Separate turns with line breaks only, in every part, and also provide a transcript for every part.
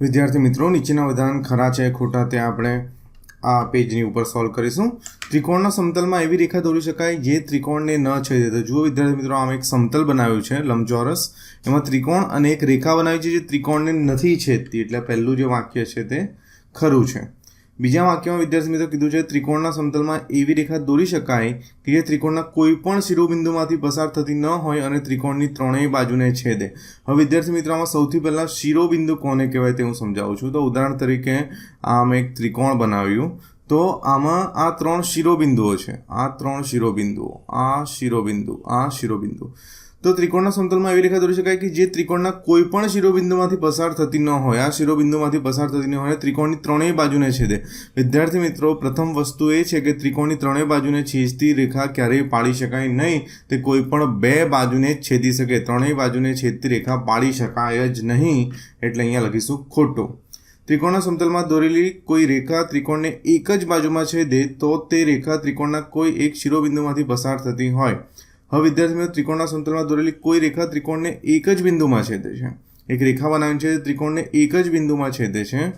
વિદ્યાર્થી મિત્રો, નીચેના વિધાન ખરા છે, ખોટા, તે આપણે આ પેજની ઉપર સોલ્વ કરીશું. ત્રિકોણના સમતલમાં એવી રેખા દોરી શકાય જે ત્રિકોણને ન છેદે. તો જુઓ વિદ્યાર્થી મિત્રો, આમ એક સમતલ બનાવ્યું છે, લંબચોરસ. એમાં ત્રિકોણ અને એક રેખા બનાવી છે જે ત્રિકોણને નથી છેદતી. એટલે પહેલું જે વાક્ય છે તે ખરું છે. બીજા વાક્યમાં વિદ્યાર્થી મિત્રો કીધું છે, ત્રિકોણના સમતલમાં એવી રેખા દોરી શકાય કે જે ત્રિકોણના કોઈ પણ શિરોબિંદુમાંથી પસાર થતી ન હોય અને ત્રિકોણની ત્રણેય બાજુને છેદે. હવે વિદ્યાર્થી મિત્રો, આમાં સૌથી પહેલાં શિરોબિંદુ કોને કહેવાય તે હું સમજાવું છું. તો ઉદાહરણ તરીકે આમ એક ત્રિકોણ બનાવ્યું. તો આમાં આ ત્રણ શિરોબિંદુઓ છે. આ ત્રણ શિરોબિંદુઓ, આ શિરોબિંદુ આ શિરોબિંદુ. તો ત્રિકોણના સમતલમાં એવી રેખા દોરી શકાય કે જે ત્રિકોણના કોઈ પણ શિરોબિંદુમાંથી પસાર થતી ન હોય. આ શિરોબિંદુમાંથી પસાર થતી ન હોય ત્રિકોણની ત્રણેય બાજુને છેદે. વિદ્યાર્થી મિત્રો, પ્રથમ વસ્તુ એ છે કે ત્રિકોણની ત્રણેય બાજુને છેદતી રેખા ક્યારેય પાડી શકાય નહીં. તે કોઈ પણ બે બાજુને જ છેદી શકે. ત્રણેય બાજુને છેદતી રેખા પાડી શકાય જ નહીં. એટલે અહીંયા લખીશું ખોટું. ત્રિકોણના સમતલમાં દોરેલી કોઈ રેખા ત્રિકોણને એક જ બાજુમાં છેદે તો તે રેખા ત્રિકોણના કોઈ એક શિરોબિંદુમાંથી પસાર થતી હોય. હવે વિદ્યાર્થી મિત્રો, ત્રિકોણના સમતલમાં દોરેલી કોઈ રેખા ત્રિકોણને એક જ બિંદુમાં છેદે છે. એક રેખા બનાવી છે ત્રિકોણને એક જ બિંદુમાં છેદે છે.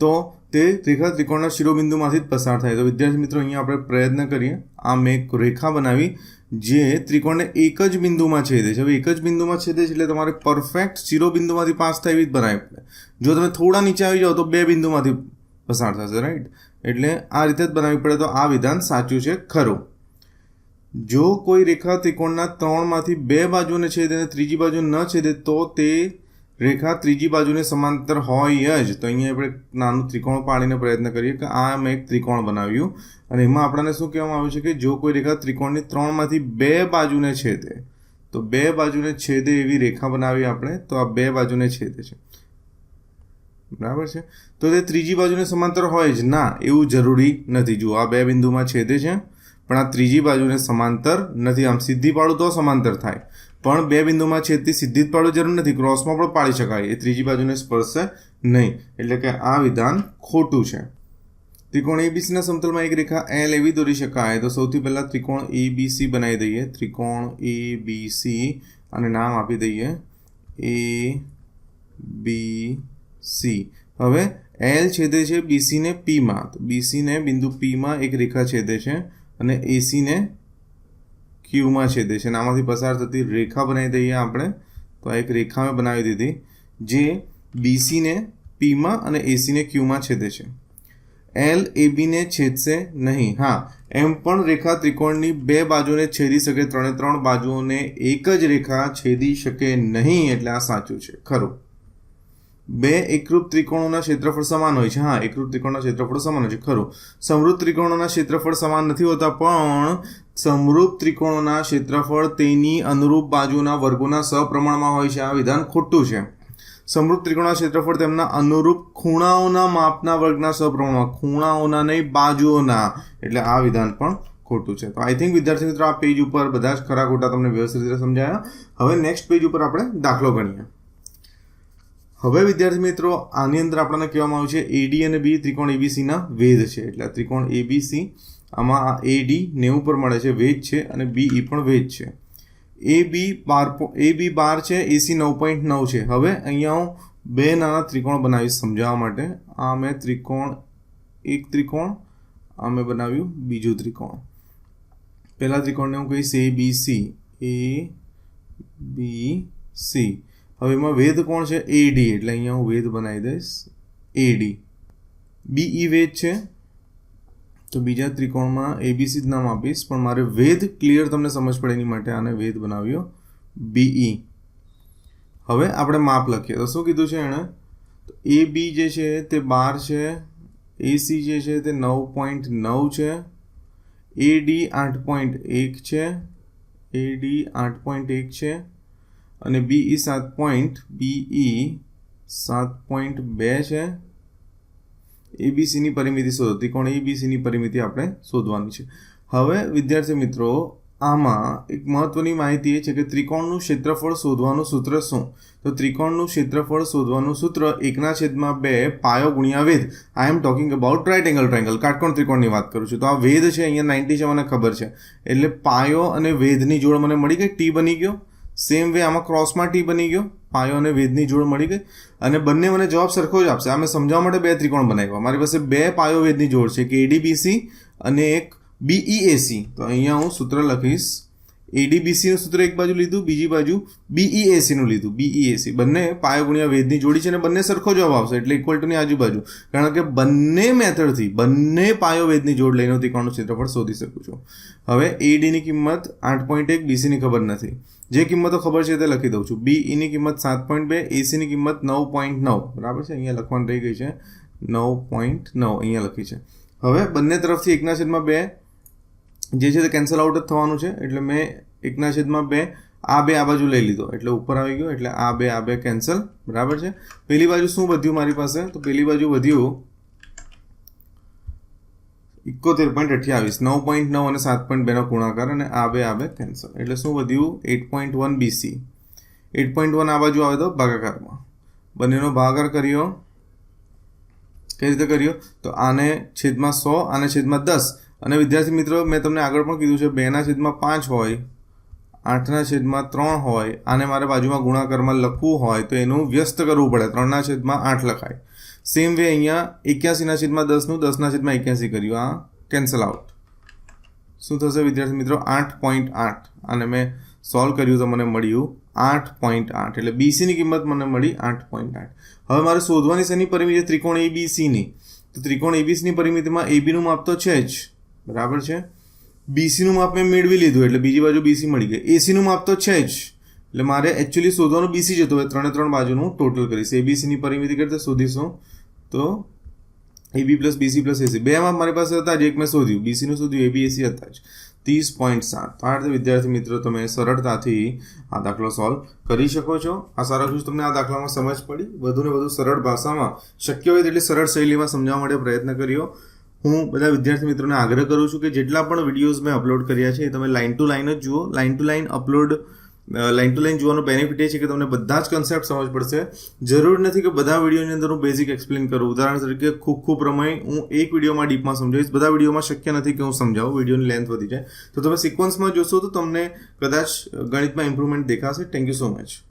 તો તે રેખા ત્રિકોણના શિરોબિંદુમાંથી જ પસાર થાય. તો વિદ્યાર્થી મિત્રો, અહીંયા આપણે પ્રયત્ન કરીએ. આ મેં એક રેખા બનાવી જે ત્રિકોણને એક જ બિંદુમાં છેદે છે. હવે એક જ બિંદુમાં છેદે છે એટલે તમારે પરફેક્ટ શિરોબિંદુમાંથી પાસ થાય એવી જ બનાવી પડે. જો તમે થોડા નીચે આવી જાઓ તો બે બિંદુમાંથી પસાર થશે રાઈટ એટલે આ રીતે જ બનાવવી પડે. તો આ વિધાન સાચું છે, ખરું. જો કોઈ રેખા ત્રિકોણના ત્રણમાંથી બે બાજુને છેદે અને ત્રીજી બાજુ ન છેદે, તો તે રેખા ત્રીજી બાજુને સમાંતર હોય જ. તો અહીંયા આપણે નાનું ત્રિકોણ પાડીને પ્રયત્ન કરીએ કે આ મેં એક ત્રિકોણ બનાવ્યું. અને એમાં આપણને શું કહેવામાં આવ્યું છે કે જો કોઈ રેખા ત્રિકોણની ત્રણમાંથી બે બાજુને છેદે, તો બે બાજુને છેદે એવી રેખા બનાવી આપણે, તો આ બે બાજુને છેદે છે. બરાબર છે? તો તે ત્રીજી બાજુને સમાંતર હોય જ. ના, એવું જરૂરી નથી. જુઓ, આ બે બિંદુમાં છેદે છે. પણ આ ત્રીજી બાજુને સમાંતર નથી. આમ સીધી પાડું તો સમાંતર થાય. પણ બે બિંદુમાં છેદથી સીધી જ પાડવું જરૂર નથી. ક્રોસમાં પણ પાડી શકાય. એ ત્રીજી બાજુને સ્પર્શે નહીં. એટલે કે આ વિધાન ખોટું છે. ત્રિકોણ એબીસીના સમતલમાં એક રેખા એલ એવી દોરી શકાય. તો સૌથી પહેલાં ત્રિકોણ એ બી સી બનાવી દઈએ. ત્રિકોણ એ બી સી અને નામ આપી દઈએ. એ બી સી હવે એલ છેદે છે બીસીને પીમાં તો બીસીને બિંદુ પીમાં એક રેખા છેદે છે. અને એસીને ક્યુમાં છેદે છે. અને આમાંથી પસાર થતી રેખા બનાવી દઈએ આપણે. તો આ એક રેખા મેં બનાવી દીધી. જે બીસીને પીમાં અને એસીને ક્યુમાં છેદે છે. એલ એબીને છેદશે નહીં. હા, એમ પણ રેખા ત્રિકોણની બે બાજુને છેદી શકે. ત્રણે ત્રણ બાજુઓને એક જ રેખા છેદી શકે નહીં. એટલે આ સાચું છે. ખરું. બે એકરૂપ ત્રિકોણોના ક્ષેત્રફળ સમાન હોય છે. હા, એકરૂપ ત્રિકોણના ક્ષેત્રફળ સમાન હોય છે. ખરું. સમૃદ્ધ ત્રિકોણોના ક્ષેત્રફળ સમાન નથી હોતા, પણ સમરૂપ ત્રિકોણોના ક્ષેત્રફળ તેની અનુરૂપ બાજુના વર્ગોના સપ્રમાણમાં હોય છે. આ વિધાન ખોટું છે. સમૃદ્ધ ત્રિકોણના ક્ષેત્રફળ તેમના અનુરૂપ ખૂણાઓના માપના વર્ગના સપ્રમાણમાં, ખૂણાઓના નહીં, બાજુઓના. એટલે આ વિધાન પણ ખોટું છે. તો આઈ થિંક વિદ્યાર્થી મિત્રો, આ પેજ ઉપર બધા જ ખરા ખોટા તમને વ્યવસ્થિત રીતે સમજાયા. હવે નેક્સ્ટ પેજ ઉપર આપણે દાખલો ગણીએ. હવે, વિદ્યાર્થી મિત્રો, આની અંદર આપણને કહેવામાં આવ્યું છે એડી અને બી ત્રિકોણ એબીસીના વેધ છે. એટલે ત્રિકોણ એબીસી આમાં આ એડી નેવું પર મળે છે, વેધ છે અને બી એ પણ વેધ છે. એ બી બાર એ બી બાર છે એસી નવ પોઈન્ટ નવ છે. હવે, અહીંયા હું બે નાના ત્રિકોણ બનાવીશ સમજાવવા માટે. આ મેં ત્રિકોણ, એક ત્રિકોણ, આ મેં બનાવ્યું બીજું ત્રિકોણ. પહેલા ત્રિકોણને હું કહીશ એ બી સી એ બી સી હવે એમાં વેદ કોણ છે? એડી એટલે અહીંયા હું વેદ બનાવી દઈશ. એડી બીઈ વેદ છે. તો બીજા ત્રિકોણમાં એબીસી જ નામ આપીશ. પણ મારે વેદ ક્લિયર તમને સમજ પડે એની માટે આને વેદ બનાવ્યો. બીઈ હવે આપણે માપ લખીએ. તો શું કીધું છે એણે? તો એ બી જે છે તે બાર છે. એસી જે છે તે નવ પોઈન્ટ નવ છે. એ ડી આઠ પોઈન્ટ એક છે. એ ડી આઠ પોઈન્ટ એક છે. અને બીઈ સાત પોઈન્ટ બીઈ સાત પોઈન્ટ બે છે. એબીસીની પરિમિતિ શોધો. ત્રિકોણ એબીસીની પરિમિતિ આપણે શોધવાની છે. હવે, વિદ્યાર્થી મિત્રો, આમાં એક મહત્વની માહિતી એ છે કે ત્રિકોણનું ક્ષેત્રફળ શોધવાનું સૂત્ર શું? તો ત્રિકોણનું ક્ષેત્રફળ શોધવાનું સૂત્ર એકના છેદમાં બે પાયો ગુણ્યા વેદ I am talking about right angle triangle કાટકોણ ત્રિકોણની વાત કરું છું. તો આ વેદ છે, અહીંયા નાઇન્ટી છે મને ખબર છે. એટલે પાયો અને વેધની જોડ મને મળી ગઈ? ટી બની ગયો? સેમ વે આમાં ક્રોસમાં ટી બની ગયો. પાયો અને વેદની જોડ મળી ગઈ. અને બંને મને જવાબ સરખો જ આપશે. આમે સમજાવવા માટે બે ત્રિકોણ બનાવ્યા મારી પાસે બે પાયો વેદની જોડ છે. કે એડીબીસી અને એક બીઈએસી તો અહીંયા હું સૂત્ર લખીશ. એડીબીસીનું સૂત્ર એક બાજુ લીધું, બીજી બાજુ બીઈએસીનું લીધું. બીઈએસી બંને પાયો ગુણ્યા વેદની જોડી છે અને બંને સરખો જવાબ આવશે એટલે ઇક્વલ ટુની આજુબાજુ. કારણ કે બંને મેથડથી બંને પાયો વેદની જોડ લઈને ત્રિકોણનું ક્ષેત્રફળ શોધી શકું છું. હવે એડીની કિંમત આઠ પોઈન્ટ એક બીસીની ખબર નથી. જે કિંમતો ખબર છે તે લખી દઉં છું. બી ઈની કિંમત સાત પોઈન્ટ બે એસીની કિંમત નવ પોઈન્ટ નવ. બરાબર છે? અહીંયા લખવાની રહી ગઈ છે. નવ પોઈન્ટ નવ અહીંયા લખી છે. હવે બંને તરફથી એકના છેદમાં બે જે છે તે કેન્સલ આઉટ જ થવાનું છે. એટલે મેં એકના છેદમાં બે, આ બે આ બાજુ લઈ લીધો. એટલે ઉપર આવી ગયો, એટલે આ બે આ બે કેન્સલ બરાબર છે? પેલી બાજુ શું વધ્યું મારી પાસે? તો પેલી બાજુ વધ્યું ઇકોતેર પોઈન્ટ અઠ્યાવીસ, નવ પોઈન્ટ નવ અને સાત પોઈન્ટ બેનો ગુણાકાર અને આ બે આ બે કેન્સલ એટલે શું વધ્યું? At point one BC at point one આ બાજુ આવે તો ભાગાકારમાં. બંનેનો ભાગાકાર કર્યો. કઈ રીતે કર્યો? તો આને છેદમાં સો, આને છેદમાં દસ. અને વિદ્યાર્થી મિત્રો, મેં તમને આગળ પણ કીધું છે, બેના છેદમાં પાંચ હોય, આઠના છેદમાં ત્રણ હોય, આને મારે બાજુમાં ગુણાકારમાં લખવું હોય, તો એનું વ્યસ્ત કરવું પડે. ત્રણના છેદમાં આઠ લખાય. સેમ વે અહીંયા એક્યાસીના છેદમાં દસનું દસના છેદમાં એક્યાસી કર્યું આ કેન્સલ આઉટ શું થશે વિદ્યાર્થી મિત્રો? આઠ પોઈન્ટ આઠ. અને મેં સોલ્વ કર્યું તો મને મળ્યું આઠ પોઈન્ટ આઠ. એટલે બીસીની કિંમત મને મળી આઠ પોઈન્ટ આઠ. હવે મારે શોધવાની શેની પરિમિતિ ત્રિકોણ એબીસીની તો ત્રિકોણ એબીસીની પરિમિતિમાં એબીનું માપ તો છે જ. બરાબર છે? બીસીનું માપ મેં મેળવી લીધું, એટલે બીજી બાજુ બીસી મળી ગઈ. એસીનું માપ તો છે જ. એટલે મારે એકચ્યુઅલી શોધવાનું બીસી જતું હોય, ત્રણે ત્રણ બાજુનું ટોટલ કરીશ. એબીસીની પરિમિતિ કરતા શોધીશું. તો AB plus BC plus AC બે માપ મારી પાસે હતા જ, એક મેં શોધ્યું. બીસીનું શોધ્યું એબી એસી હતા જ. ત્રીસ પોઈન્ટ સાત. તો આ રીતે, વિદ્યાર્થી મિત્રો, તમે સરળતાથી આ દાખલો સોલ્વ કરી શકો છો. આશા રાખું છું તમને આ દાખલામાં સમજ પડી. વધુને વધુ સરળ ભાષામાં શક્ય હોય તેટલી સરળ શૈલીમાં સમજાવવા માટે પ્રયત્ન કર્યો. હું બધા વિદ્યાર્થી મિત્રોને આગ્રહ કરું છું કે જેટલા પણ વિડીયોઝ મેં અપલોડ કર્યા છે, એ તમે લાઇન ટુ લાઇન જ જુઓ. Line to line upload line to line જોવાનો બેનિફિટ એ છે કે તમને બધા જ કન્સેપ્ટ સમજ પડશે. જરૂર નથી કે બધા વિડીયોની અંદર હું બેઝિક એક્સપ્લેન કરું. ઉદાહરણ તરીકે ખૂબ ખૂબ પ્રમેય હું એક વિડીયોમાં ડીપમાં સમજાવીશ. બધા વિડીયોમાં શક્ય નથી કે હું સમજાવું. વિડીયોની લેન્થ વધી જાય. તો તમે સિક્વન્સમાં જોશો તો તમને કદાચ ગણિતમાં ઇમ્પ્રુવમેન્ટ દેખાશે. Thank you so much